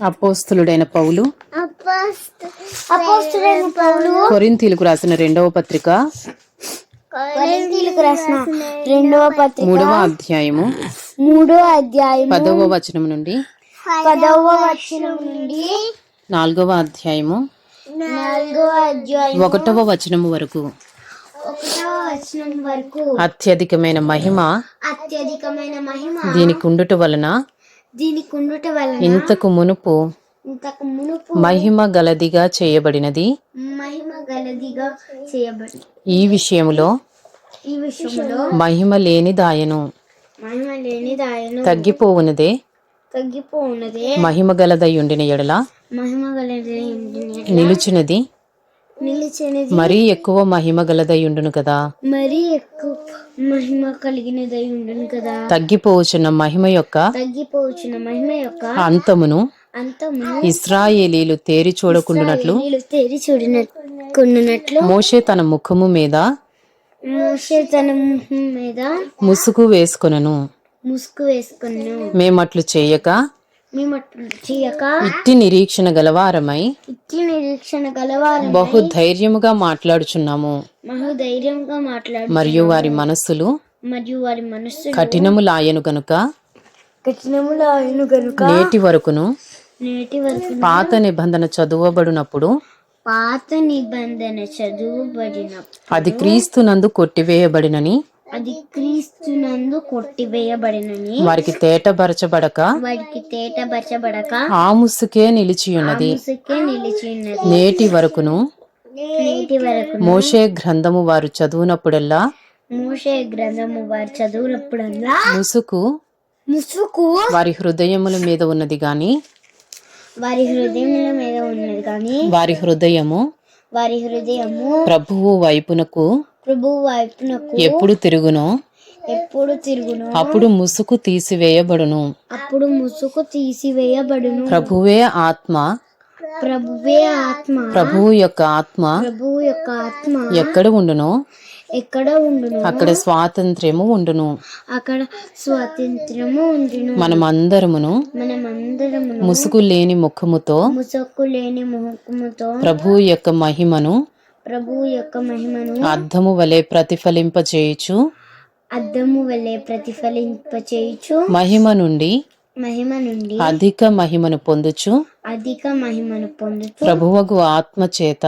అపోస్తులుడైన పౌలు. కొరింథీలకు రాసిన రెండవ పత్రిక. రాసిన రెండవ పత్రిక. మూడవ అధ్యాయము. మూడో అధ్యాయం పదవ వచనం నుండి. పదవ వచనం నుండి. నాలుగవ అధ్యాయము. నాలుగవ అధ్యాయం ఒకటవ వచనము వరకు. ఒకటవ వచనం వరకు. అత్యధికమైన మహిమ. అత్యధికమైన మహిమ. దీనికి ఉండుట వలన దీనికి ఉండుట వలన ఇంతకు మునుపు ఇంతకు మునుపు మహిమ గలదిగా చేయబడినది. మహిమ గలదిగా చేయబడి ఈ విషయములో ఈ విషయంలో మహిమ లేనిదాయను. మహిమ లేనిది ఆయన తగ్గిపోవునదే. తగ్గిపోఉన్నదే మహిమ గలదై ఉండిన ఎడల మహిమ గలది ఉండిన నిలుచున్నది నిలిచినది. మరీ ఎక్కువ మహిమ గలదై ఉండును కదా. మరీ ఎక్కువ మహిమ కలిగినదై ఉండును కదా. తగ్గిపోవచ్చున్న మహిమ యొక్క తగ్గిపోవచ్చిన మహిమ యొక్క అంతమును అంతమును ఇస్రాయేలీలు తేరి చూడకుండునట్లు తెరి మోషే తన ముఖము మీద మోషే తన ముఖం మీద ముసుగు వేసుకొనను. ముసుగు మేమట్లు చేయక ఇట్టి నిరీక్షణ గలవారమై ఇట్టి నిరీక్షణ గలవారు బహు ధైర్యముగా మాట్లాడుచున్నాము. బహుధైర్యంగా మాట్లాడు మరియు వారి మనస్సులు మరియు వారి మనస్సు కఠినములాయను గనుక కఠినములు ఆయన గనుక నేటి వరకును నేటి వరకు పాత నిబంధన చదువబడినప్పుడు పాత నిబంధన చదువుబడిన అది క్రీస్తునందు కొట్టివేయబడినని అది క్రీస్తునందు కొట్టివేయబడినని. వారికి తేటపరచబడక వారికి తేటపరచబడక ఆ ముసుకే నిలిచియున్నది. నిలిచి ఉన్నది నేటి వరకును నేటి వరకు మోషే గ్రంథము వారు చదువునప్పుడల్లా మోషే గ్రంథము వారు చదువునప్పుడల్లా ముసుకు ముసుకు వారి హృదయముల మీద ఉన్నది గాని వారి హృదయముల మీద ఉన్నది కానీ వారి హృదయము వారి హృదయము ప్రభువు వైపునకు ప్రభువు వైపునకు ఎప్పుడు తిరుగునో? ఎప్పుడు తిరుగును? అప్పుడు ముసుకు తీసివేయబడును. అప్పుడు ముసుగు తీసివేయబడును. ప్రభువే ఆత్మ. ప్రభువే ఆత్మ. ప్రభువు యొక్క ఆత్మ ప్రభువు యొక్క ఆత్మ ఎక్కడ ఉండునో? ఎక్కడ ఉండును? అక్కడ స్వాతంత్ర్యము ఉండును. అక్కడ స్వాతంత్రము ఉండును. మనమందరమును మనమందరము ముసుగు లేని ముఖముతో ముసుగు లేని ముఖముతో ప్రభువు యొక్క మహిమను ప్రభువు యొక్క మహిమను అర్థము వలె ప్రతిఫలింపచేయుచు అద్దము వలె ప్రతిఫలింపచేయుచు మహిమ నుండి మహిమ నుండి అధిక మహిమను పొందుచు అధిక మహిమను పొందుతూ ప్రభువగు ఆత్మ చేత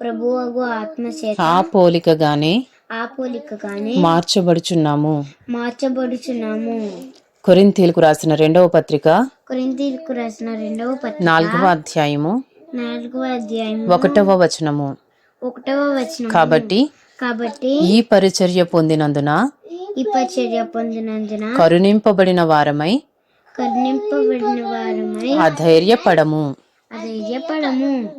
ప్రభువగు ఆత్మ చేత ఆ పోలికగానే ఆ పోలికగానే మార్చబడుచున్నాము. మార్చబడుచున్నాము. కొరింథీలకు రాసిన రెండవ పత్రిక కొరింథీయులకు రాసిన రెండవ పత్రిక నాలుగవ అధ్యాయము నాలుగవ అధ్యాయం ఒకటవ వచనము. ఒకటవ వచనం కాబట్టి కాబట్టి ఈ పరిచర్య పొందినందున ఈ పరిచర్య పొందినందున కరుణింపబడిన వారమై కరుణింపబడిన వారమై అధైర్యపడము. అధైర్యపడము.